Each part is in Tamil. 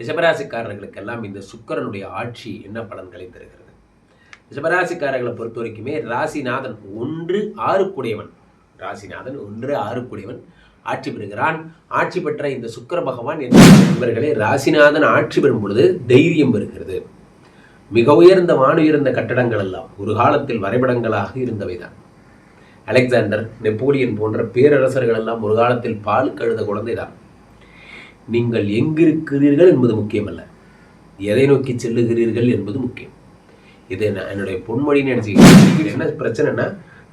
ரிஷபராசிக்காரர்களுக்கெல்லாம் இந்த சுக்கிரனுடைய ஆட்சி என்ன பலன்களை தருகிறது? ரிஷபராசிக்காரர்களை பொறுத்த வரைக்குமே ராசிநாதன் ஒன்று ஆறுக்குடையவன் ராசிநாதன் ஒன்று ஆறுக்குடையவன் ஆட்சி பெறுகிறான். ஆட்சி பெற்ற இந்த சுக்கர பகவான் என்ன நண்பர்களே ராசிநாதன் ஆட்சி பெறும் பொழுது தைரியம் வருகிறது மிக உயர்ந்த வானுயர்ந்த கட்டடங்கள் எல்லாம் ஒரு காலத்தில் வரைபடங்களாக இருந்தவைதான் அலெக்சாண்டர் நெப்போலியன் போன்ற பேரரசர்கள் எல்லாம் ஒரு காலத்தில் பால் கழுத குழந்தைதான் நீங்கள் எங்கிருக்கிறீர்கள் என்பது முக்கியமல்ல. எதை நோக்கி செல்லுகிறீர்கள் என்பது முக்கியம். இது நான் என்னுடைய பொன்மொழின்னு நினைச்சுக்கிறேன் என்ன பிரச்சனைனா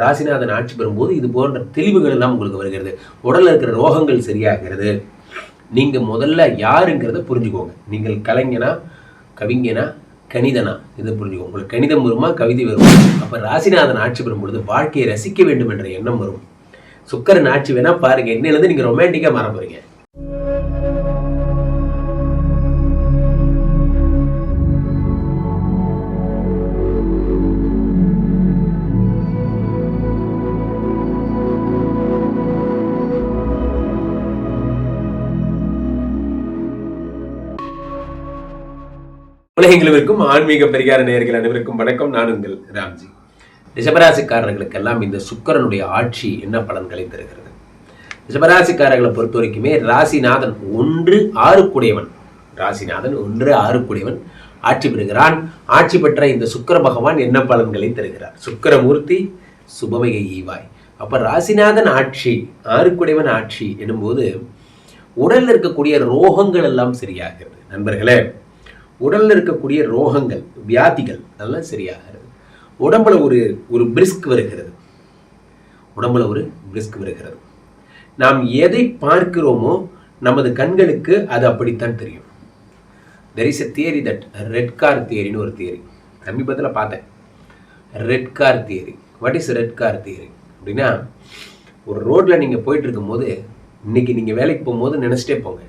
ராசிநாதன் ஆட்சி பெறும்போது இது போன்ற தெளிவுகள் எல்லாம் உங்களுக்கு வருகிறது. உடலில் இருக்கிற ரோகங்கள் சரியாகிறது. நீங்கள் முதல்ல யாருங்கிறத புரிஞ்சுக்கோங்க. நீங்கள் கலைஞனா கவிஞனா கணிதனா இதை புரிஞ்சுக்கோங்க. உங்களுக்கு கணிதம் வருமா கவிதை வருமா? அப்போ ராசிநாதன் ஆட்சி பெறும் பொழுது வாழ்க்கையை ரசிக்க வேண்டும் என்ற எண்ணம் வரும். சுக்கரன் ஆட்சி வேணால் பாருங்கள் என்னிலேருந்து நீங்கள் ரொமான்டிக்காக மாற போறீங்க. உலகங்களுக்கும் ஆன்மீக பரிகார நேர்கள் அனைவருக்கும் வணக்கம். நான் உங்கள் ராம்ஜி. ரிஷபராசிக்காரர்களுக்கெல்லாம் இந்த சுக்கிரனுடைய ஆட்சி என்ன பலன்களை தருகிறது? ரிஷபராசிக்காரர்களை பொறுத்த வரைக்குமே ராசிநாதன் ஒன்று ஆறுக்குடையவன். ராசிநாதன் ஒன்று ஆறுக்குடையவன் ஆட்சி பெறுகிறான். ஆட்சி பெற்ற இந்த சுக்கிர பகவான் என்ன பலன்களை தருகிறார்? சுக்கிரமூர்த்தி சுபமய ஈவாய். அப்ப ராசிநாதன் ஆட்சி ஆறுக்குடையவன் ஆட்சி எனும்போது உடலில் இருக்கக்கூடிய ரோகங்கள் எல்லாம் சரியாகிறது. நண்பர்களே உடலில் இருக்கக்கூடிய ரோகங்கள் வியாதிகள் அதெல்லாம் சரியாகிறது. உடம்புல ஒரு ஒரு பிரிஸ்க் வருகிறது. உடம்புல ஒரு பிரிஸ்க் வருகிறது. நாம் எதை பார்க்கிறோமோ நமது கண்களுக்கு அது அப்படித்தான் தெரியும். There is a theory that red car தியரின்னு ஒரு தியரி சமீபத்தில் பார்த்தேன். Red car theory what is red car theory அப்படின்னா ஒரு ரோட்டில் நீங்கள் போயிட்டு இருக்கும்போது இன்னைக்கு நீங்கள் வேலைக்கு போகும்போது நினச்சிட்டே போங்க.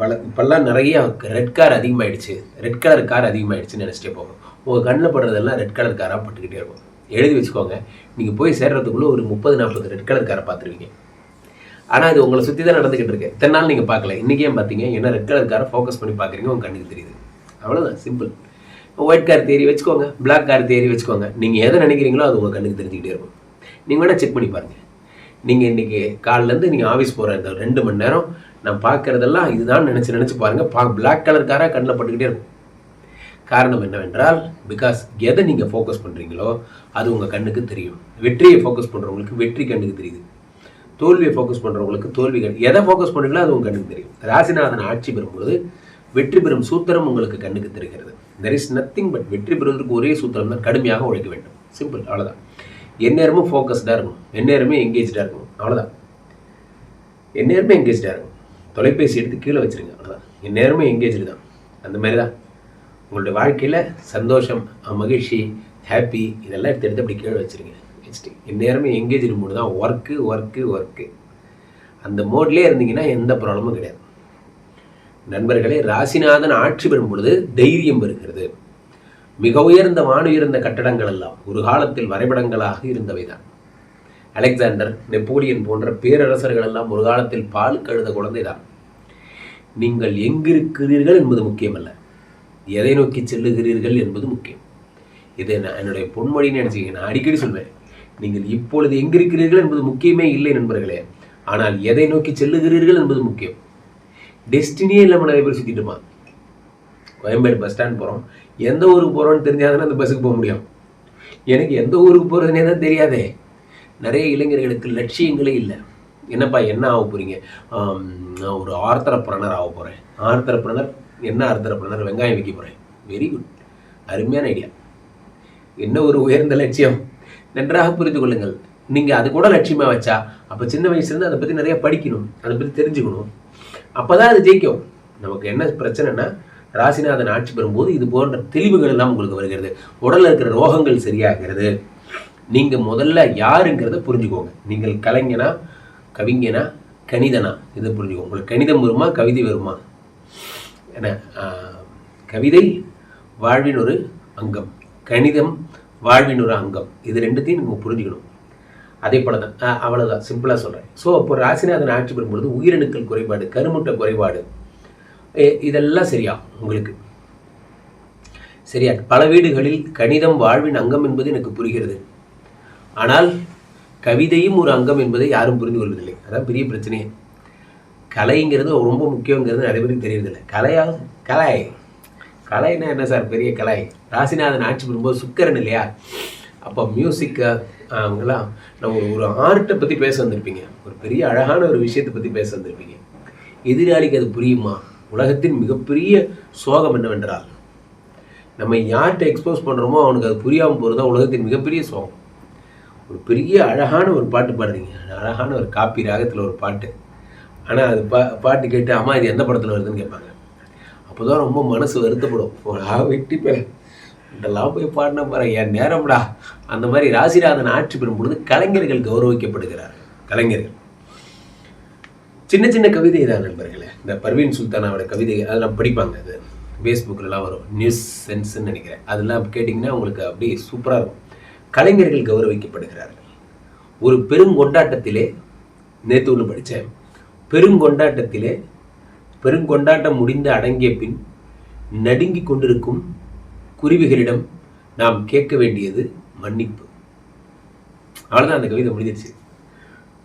பல இப்போல்லாம் நிறைய ரெட் கார் அதிகமாகிடுச்சு ரெட் கலர் கார் அதிகமாகிடுச்சுன்னு நினச்சிட்டே போகும் உங்கள் கண்ணில் படுறதெல்லாம் ரெட் கலர் காராக பட்டுக்கிட்டே இருக்கும். எழுதி வச்சுக்கோங்க. நீங்கள் போய் சேர்றதுக்குள்ளே ஒரு முப்பது நாற்பது ரெட் கலர் காரை பார்த்துருவீங்க. ஆனால் இது உங்களை சுற்றி தான் நடந்துக்கிட்டு இருக்கு. இத்தனை நாள் நீங்கள் பார்க்கல. இன்றைக்கே பார்த்தீங்க? ஏன்னா ரெட் கலர் காரை ஃபோக்கஸ் பண்ணி பார்க்குறீங்க? உங்கள் கண்ணுக்கு தெரியுது. அவ்வளோதான் சிம்பிள் ஒயிட் கார் தேரி வச்சுக்கோங்க. பிளாக் கார் தேரி வச்சுக்கோங்க. நீங்கள் எதை நினைக்கிறீங்களோ அது உங்கள் கண்ணுக்கு தெரிஞ்சுக்கிட்டே இருக்கும். நீங்கள் வேணால் செக் பண்ணி பாருங்கள் நீங்கள் இன்றைக்கி காலிலேருந்து நீங்கள் ஆஃபீஸ் போகிற இந்த ரெண்டு மணி நேரம் நான் பார்க்குறதெல்லாம் இதுதான் நினச்சி நினச்சி பாருங்கள் பா பிளாக் கலர் காராக கண்ணில் பட்டுக்கிட்டே இருக்கும். காரணம் என்னவென்றால் பிகாஸ் எதை நீங்கள் ஃபோக்கஸ் பண்ணுறீங்களோ அது உங்கள் கண்ணுக்கு தெரியும். வெற்றியை ஃபோக்கஸ் பண்ணுறவங்களுக்கு வெற்றி கண்ணுக்கு தெரியுது. தோல்வியை ஃபோக்கஸ் பண்ணுறவங்களுக்கு தோல்வி கண் எதை ஃபோக்கஸ் பண்ணுறீங்களோ அது உங்கள் கண்ணுக்கு தெரியும். ராசிநாதன் ஆட்சி பெறும்போது வெற்றி பெறும் சூத்திரம் உங்களுக்கு கண்ணுக்கு தெரிகிறது. தெர் இஸ் நத்திங் பட் வெற்றி பெறுவதற்கு ஒரே சூத்திரம் தான் கடுமையாக உழைக்க வேண்டும். சிம்பிள் அவ்வளோதான் எந்நேரமும் ஃபோக்கஸ்டாக இருக்கணும். எந்நேரமே எங்கேஜ்டாக இருக்கணும். அவ்வளோதான் எந்நேரமே என்கேஜாக இருக்கும் தொலைபேசி எடுத்து கீழே வச்சிருங்க. அவ்வளோதான் நேரமும் எங்கேஜ்டு தான் அந்த மாதிரி தான் உங்களுடைய வாழ்க்கையில் சந்தோஷம் மகிழ்ச்சி ஹாப்பி இதெல்லாம் எடுத்து எடுத்து அப்படி கீழே வச்சிருங்க. வச்சுட்டு எந்நேரமே எங்கேஜ்டு மூடு தான். ஒர்க்கு ஒர்க்கு ஒர்க்கு அந்த மோட்லேயே இருந்தீங்கன்னா எந்த ப்ராப்ளமும் கிடையாது. நண்பர்களே ராசிநாதன் ஆட்சி பெறும் பொழுது தைரியம் வருகிறது மிக உயர்ந்த வானுயர்ந்த கட்டடங்கள் எல்லாம் ஒரு காலத்தில் வரைபடங்களாக இருந்தவைதான். அலெக்சாண்டர் நெப்போலியன் போன்ற பேரரசர்கள் எல்லாம் ஒரு காலத்தில் பால் கழுத குழந்தைதான் நீங்கள் எங்கிருக்கிறீர்கள் என்பது முக்கியமல்ல. எதை நோக்கி செல்லுகிறீர்கள் என்பது முக்கியம். இது நான் என்னுடைய பொன்மொழின்னு நினைச்சுக்கங்க நான் அடிக்கடி சொல்வேன். நீங்கள் இப்பொழுது எங்கிருக்கிறீர்கள் என்பது முக்கியமே இல்லை நண்பர்களே. ஆனால் எதை நோக்கி செல்லுகிறீர்கள் என்பது முக்கியம். டெஸ்டினியே இல்லாமல் நிறைய பேர் சுற்றிட்டுமா கோயம்பேடு பஸ் ஸ்டாண்ட் போகிறோம் எந்த ஊருக்கு போகிறோம்னு தெரிஞ்சாதானே அந்த பஸ்ஸுக்கு போக முடியும். எனக்கு எந்த ஊருக்கு போகிறதுனே தான் தெரியாதே. நிறைய இளைஞர்களுக்கு லட்சியங்களே இல்லை. என்னப்பா என்ன ஆக போகிறீங்க நான் ஒரு ஆர்த்தரப்புறனர் ஆக போகிறேன் ஆர்த்தரப்புறனர் என்ன ஆர்த்தரப்புறனர் வெங்காயம் விற்க போகிறேன் வெரி குட் அருமையான ஐடியா என்ன ஒரு உயர்ந்த லட்சியம்? நன்றாக புரிந்து கொள்ளுங்கள். நீங்கள் அது கூட லட்சியமாக வச்சா அப்போ சின்ன வயசுலேருந்து அதை பற்றி நிறைய படிக்கணும். அதை பற்றி தெரிஞ்சுக்கணும். அப்போ தான் அது ஜெயிக்கும். நமக்கு என்ன பிரச்சனைனா ராசிநாதன் ஆட்சி பெறும்போது இது போன்ற தெளிவுகள் எல்லாம் உங்களுக்கு வருகிறது. உடல்ல இருக்கிற ரோகங்கள் சரியாகிறது. நீங்கள் முதல்ல யாருங்கிறத புரிஞ்சுக்கோங்க. நீங்கள் கலைஞனா கவிஞனா கணிதனா இதை புரிஞ்சுக்கோங்க. உங்களுக்கு கணிதம் வருமா கவிதை வருமா? என்ன கவிதை வாழ்வின் ஒரு அங்கம். கணிதம் வாழ்வின் ஒரு அங்கம். இது ரெண்டுத்தையும் நீங்கள் புரிஞ்சுக்கணும். அதே போல தான் ஆஹ், சிம்பிளாக சொல்கிறேன் ஸோ அப்போ ராசிநாதன் ஆட்சி பெறும்பொழுது உயிரணுக்கள் குறைபாடு கருமுட்டை குறைபாடு இதெல்லாம் சரியா உங்களுக்கு? சரியா. பல வீடுகளில் கணிதம் வாழ்வின் அங்கம் என்பது எனக்கு புரிகிறது. ஆனால் கவிதையும் ஒரு அங்கம் என்பதை யாரும் புரிந்து கொள்வதில்லை. அதான் பெரிய பிரச்சனையே. கலைங்கிறது ரொம்ப முக்கியங்கிறது நிறைய பேருக்கு தெரியறதில்லை. கலையா கலை. கலைன்னா என்ன சார்? பெரிய கலை. ராசிநாதன் ஆட்சி பண்ணும்போது சுக்கரன் இல்லையா? அப்போ மியூசிக்கு அவங்களாம் நம்ம ஒரு ஒரு ஆர்ட்டை பற்றி பேச வந்திருப்பீங்க. ஒரு பெரிய அழகான ஒரு விஷயத்தை பற்றி பேச வந்திருப்பீங்க. எதிராளிக்கு அது புரியுமா? உலகத்தின் மிகப்பெரிய சோகம் என்னவென்றால் நம்ம யார்கிட்ட எக்ஸ்போஸ் பண்ணுறோமோ அவனுக்கு அது புரியாமல் போகிறது தான் உலகத்தின் மிகப்பெரிய சோகம். ஒரு பெரிய அழகான ஒரு பாட்டு பாடுறீங்க. அழகான ஒரு காப்பி ராகத்தில் ஒரு பாட்டு. ஆனால் அது பா பாட்டு கேட்டு அம்மா இது எந்த படத்தில் வருதுன்னு கேட்பாங்க. அப்போ தான் ரொம்ப மனசு வருத்தப்படும். போடா வெட்டி போய் இதெல்லாம் போய் பாடினா பாரு என் நேரம்டா. அந்த மாதிரி ராசிராதன் ஆட்சி பெறும் பொழுது கலைஞர்கள் கௌரவிக்கப்படுகிறார். கலைஞர்கள். சின்ன சின்ன கவிதை தான் நண்பர்களே. இந்த பர்வீன் சுல்தானாவோட கவிதை அதெல்லாம் படிப்பாங்க அது. ஃபேஸ்புக்கிலலாம் வரும். நியூஸ் சென்ஸ்ன்னு நினைக்கிறேன். அதெல்லாம் கேட்டிங்கன்னா உங்களுக்கு அப்படியே சூப்பராக இருக்கும். கலைஞர்கள் கௌரவிக்கப்படுகிறார்கள். ஒரு பெருங்கொண்டாட்டத்திலே நேற்று ஒன்று படித்தேன் பெருங்கொண்டாட்டத்திலே பெருங்கொண்டாட்டம் முடிந்து அடங்கிய பின் நடுங்கிக் கொண்டிருக்கும் குருவிகளிடம் நாம் கேட்க வேண்டியது மன்னிப்பு. அவ்வளோதான் அந்த கவிதை முடிஞ்சிருச்சு.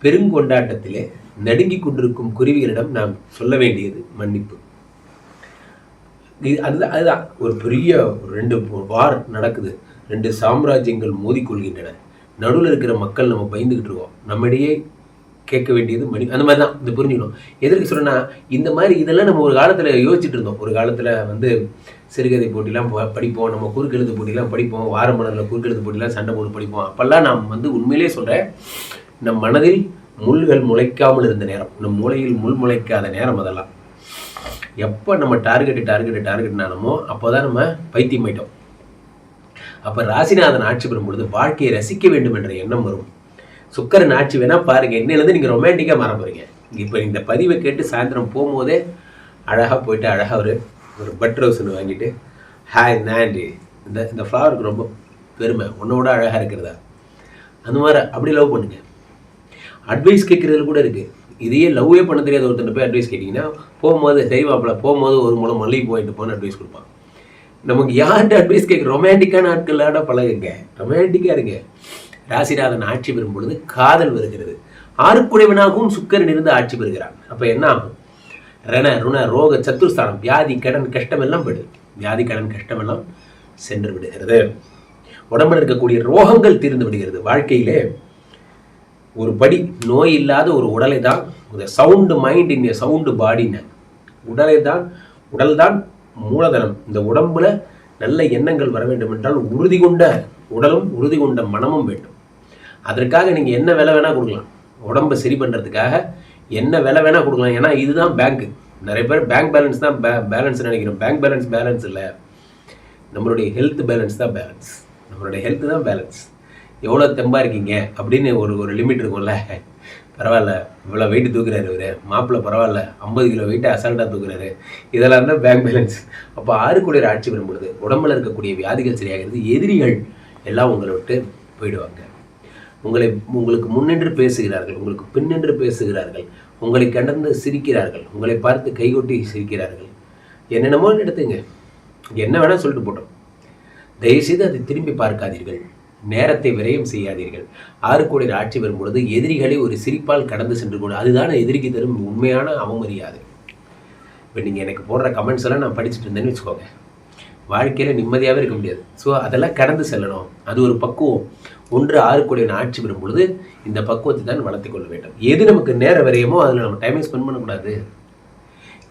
பெருங்கொண்டாட்டத்திலே நடுங்கிக் கொண்டிருக்கும் குருவிகளிடம் நாம் சொல்ல வேண்டியது மன்னிப்பு. இது அதுதான் அதுதான். ஒரு பெரிய ஒரு ரெண்டு வார் நடக்குது. ரெண்டு சாம்ராஜ்யங்கள் மோதிக்கொள்கின்றன. நடுவில் இருக்கிற மக்கள் நம்ம பயந்துக்கிட்டு இருக்கோம். நம்மிடையே கேட்க வேண்டியது மணி அந்த மாதிரி தான் இது புரிஞ்சுக்கணும். எதற்கு சொல்கிறேன்னா இந்த மாதிரி இதெல்லாம் நம்ம ஒரு காலத்தில் யோசிச்சுட்டு இருந்தோம். ஒரு காலத்தில் வந்து சிறுகதை போட்டிலாம் ப- படிப்போம். நம்ம குறுக்கெழுத்து போட்டிலாம் படிப்போம். வாரமலரில் குறுக்கெழுத்து போட்டிலாம் சண்டை போட்டு படிப்போம். அப்போல்லாம் நாம் வந்து உண்மையிலே சொல்கிறேன் நம் மனதில் முள்கள் முளைக்காமல் இருந்த நேரம். நம் மூளையில் முள் முளைக்காத நேரம் அதெல்லாம். எப்போ நம்ம டார்கெட்டு டார்கெட்டு டார்கெட்னாலுமோ அப்போ தான் நம்ம பைத்தியம் ஆயிட்டோம். அப்போ ராசிநாதன் ஆட்சி பெறும் பொழுது வாழ்க்கையை ரசிக்க வேண்டும் என்ற எண்ணம் வரும். சுக்கரன் ஆட்சி வேணால் பாருங்க இன்னிலேருந்து நீங்கள் ரொமான்டிக்காக மாற போகிறீங்க இப்போ இந்த பதிவை கேட்டு சாயந்தரம் போகும்போதே அழகாக போயிட்டு அழகாக ஒரு ஒரு பட் ரோஸ் ஒன்று வாங்கிட்டு ஹாய் நாண்டி இந்த இந்த ஃப்ளவருக்கு ரொம்ப பெருமை உன்னோட அழகாக இருக்கிறதா? அந்த மாதிரி அப்படி லவ் பண்ணுங்க. அட்வைஸ் கேட்குறதுல கூட இருக்குது இதையே லவ்வே பண்ண தெரியாத ஒருத்தர் போய் அட்வைஸ் கேட்டிங்கன்னா போகும்போது சரி மாப்பிள்ள போகும்போது ஒரு மூலம் மல்லிகை போயிட்டு போன்னு அட்வைஸ் கொடுப்பான். நமக்கு யார்கிட்ட அட்வைஸ் கேட்க ரொமான்டிக்கான ஆட்களோட பழகுங்க. ரொமான்டிக்காக இருங்க. ராசிநாதன் ஆட்சி பெறும் பொழுது காதல் வருகிறது. ஆறுக்குடைவனாகவும் சுக்கரன் இருந்து ஆட்சி பெறுகிறான். அப்போ என்ன ஆகும்? ரண ருண ரோக சத்துருஸ்தானம் வியாதி கடன் கஷ்டம் எல்லாம் போயிடுது வியாதி கடன் கஷ்டம் எல்லாம் சென்று விடுகிறது. உடம்புல இருக்கக்கூடிய ரோகங்கள் தீர்ந்து விடுகிறது. வாழ்க்கையிலே ஒரு படி நோய் இல்லாத ஒரு உடலை தான் சவுண்டு மைண்ட் இன் சவுண்டு பாடின்னு உடலை தான் உடல் தான் மூலதனம். இந்த உடம்புல நல்ல எண்ணங்கள் வர வேண்டும் என்றால் உறுதி கொண்ட உடலும் உறுதி கொண்ட மனமும் வேண்டும். அதற்காக நீங்கள் என்ன விலை வேணால் கொடுக்கலாம். உடம்பை சரி பண்ணுறதுக்காக என்ன விலை வேணால் கொடுக்கலாம். ஏன்னா இதுதான் பேங்க்கு நிறைய பேர் பேங்க் பேலன்ஸ் தான் பே பேலன்ஸ் நினைக்கிறோம். பேங்க் பேலன்ஸ் பேலன்ஸ் இல்லை. நம்மளுடைய ஹெல்த் பேலன்ஸ் தான் பேலன்ஸ் நம்மளுடைய ஹெல்த் தான் பேலன்ஸ் எவ்வளோ தெம்பா இருக்கீங்க? அப்படின்னு ஒரு ஒரு லிமிட் இருக்கும்ல. பரவாயில்ல இவ்வளோ வெயிட் தூக்குறாரு இவர். மாப்பிள்ளை பரவாயில்ல ஐம்பது கிலோ வெயிட்டை அசால்ட்டாக தூக்குறாரு. இதெல்லாம் தான் பேங்க் பேலன்ஸ் அப்போ ஆறுக்குடியர் ஆட்சி பண்ணும்பொழுது உடம்புல இருக்கக்கூடிய வியாதிகள் சரியாகிறது எதிரிகள் எல்லாம் உங்களை விட்டு போயிடுவாங்க. உங்களை உங்களுக்கு முன்னின்று பேசுகிறார்கள் உங்களுக்கு பின்னின்று பேசுகிறார்கள் உங்களை கடந்து சிரிக்கிறார்கள் உங்களை பார்த்து கைகொட்டி சிரிக்கிறார்கள். என்னென்னமோ எடுத்துங்க. என்ன வேணால் சொல்லிட்டு போட்டோம். தயவுசெய்து அதை திரும்பி பார்க்காதீர்கள். நேரத்தை விரயம் செய்யாதீர்கள். ஆறு கோடி ஆட்சி வரும் பொழுது எதிரிகளை ஒரு சிரிப்பால் கடந்து சென்று கொண்டு அதுதான் எதிரிக்கு தரும் உண்மையான அவமரியாதை. இப்போ நீங்கள் எனக்கு போடுற கமெண்ட்ஸ் எல்லாம் நான் படிச்சுட்டு இருந்தேன்னு வச்சுக்கோங்க. வாழ்க்கையில் நிம்மதியாகவே இருக்க முடியாது. ஸோ அதெல்லாம் கடந்து செல்லணும். அது ஒரு பக்குவம். ஒன்று ஆறு கோடி ஆட்சி பெறும் பொழுது இந்த பக்குவத்தை தான் வளர்த்துக்கொள்ள வேண்டும். எது நமக்கு நேர விரையமோ அதில் நம்ம டைமை ஸ்பெண்ட் பண்ணக்கூடாது.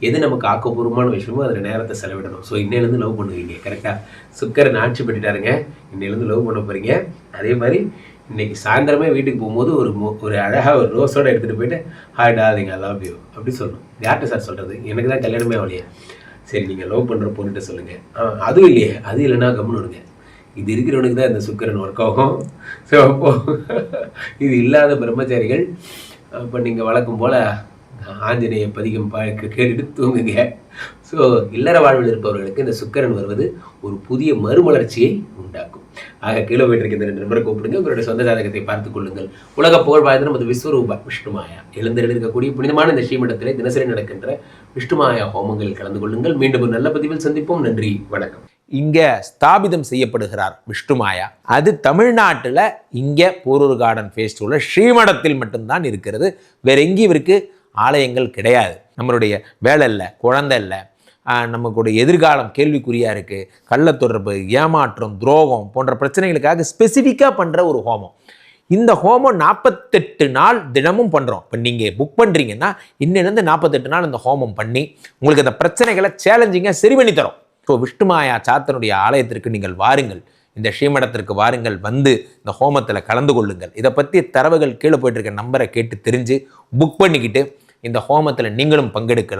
எது நமக்கு ஆக்கப்பூர்வமான விஷயமோ அதில் நேரத்தை செலவிடணும். ஸோ இன்னையிலேருந்து லவ் பண்ணுவீங்க. கரெக்டாக சுக்கரன் ஆட்சி பண்ணிட்டாருங்க இன்னையிலேருந்து லவ் பண்ண போகிறீங்க அதே மாதிரி இன்னைக்கு சாயந்தரமே வீட்டுக்கு போகும்போது ஒரு ஒரு அழகாக ஒரு ரோஸோட எடுத்துகிட்டு போயிட்டு hi darling I love you அப்படி சொல்லணும். யார்கிட்ட சார் சொல்கிறது எனக்கு தான் கல்யாணமே ஆகலையே. சரி நீங்கள் லவ் பண்ணுற பொண்ணுகிட்ட சொல்லுங்கள் ஆ அதுவும் இல்லையே. அது இல்லைன்னா கம்முன்னு விடுங்க இது இருக்கிறவனுக்கு தான் இந்த சுக்கரன் ஒர்க் ஆகும். ஸோ இது இல்லாத பிரம்மச்சாரிகள் அப்போ நீங்கள் வழக்கம் போல் ஆஞ்சநேய பதிகம் பா கேட்டுட்டு தூங்குங்க. ஸோ இல்லற வாழ்வில் இருப்பவர்களுக்கு இந்த சுக்கரன் வருவது ஒரு புதிய மறுமலர்ச்சியை உண்டாக்கும். ஆக கிலோமீட்டருக்கு இந்த ரெண்டு நம்பரை கூப்பிடுங்க. உங்களுடைய சொந்த ஜாதகத்தை பார்த்துக் கொள்ளுங்கள். உலக புகழ் வாய்ந்த நமது விஸ்வரூப விஷ்ணுமாயா எழுந்தரில் இருக்கக்கூடிய புனிதமான இந்த ஸ்ரீமடத்திலே தினசரி நடக்கின்ற விஷ்ணுமாயா ஹோமங்களில் கலந்து கொள்ளுங்கள். மீண்டும் ஒரு நல்ல பதிவில் சந்திப்போம். நன்றி வணக்கம். இங்கே ஸ்தாபிதம் செய்யப்படுகிறார் விஷ்ணுமாயா அது தமிழ்நாட்டில் இங்கே போரூர் கார்டன் ஃபேஸ்டிவலில் ஸ்ரீமடத்தில் மட்டும்தான் இருக்கிறது. வேற எங்கேயும் இருக்குது ஆலயங்கள் கிடையாது. நம்மளுடைய வேலை இல்லை குழந்தை இல்லை நமக்குடைய எதிர்காலம் கேள்விக்குறியாக இருக்குது கள்ளத்தொடர்பு ஏமாற்றம் துரோகம் போன்ற பிரச்சனைகளுக்காக ஸ்பெசிஃபிக்காக பண்ணுற ஒரு ஹோமம். இந்த ஹோமம் நாற்பத்தெட்டு நாள் தினமும் பண்ணுறோம் இப்போ நீங்கள் புக் பண்ணுறீங்கன்னா இன்னிலேருந்து நாற்பத்தெட்டு நாள் இந்த ஹோமம் பண்ணி உங்களுக்கு அந்த பிரச்சனைகளை சேலஞ்சிங்காக சரி பண்ணி தரோம். ஸோ விஷ்ணுமாயா சாத்தனுடைய ஆலயத்திற்கு நீங்கள் வாருங்கள். இந்த ஸ்ரீமடத்திற்கு வாருங்கள் வந்து இந்த ஹோமத்தில் கலந்து கொள்ளுங்கள். இதை பற்றி தரவுகள் கீழே போயிட்டுருக்க நம்பரை கேட்டு தெரிஞ்சு புக் பண்ணிக்கிட்டு இந்த ஹோமத்தில் நீங்களும் பங்கெடுக்கலாம்.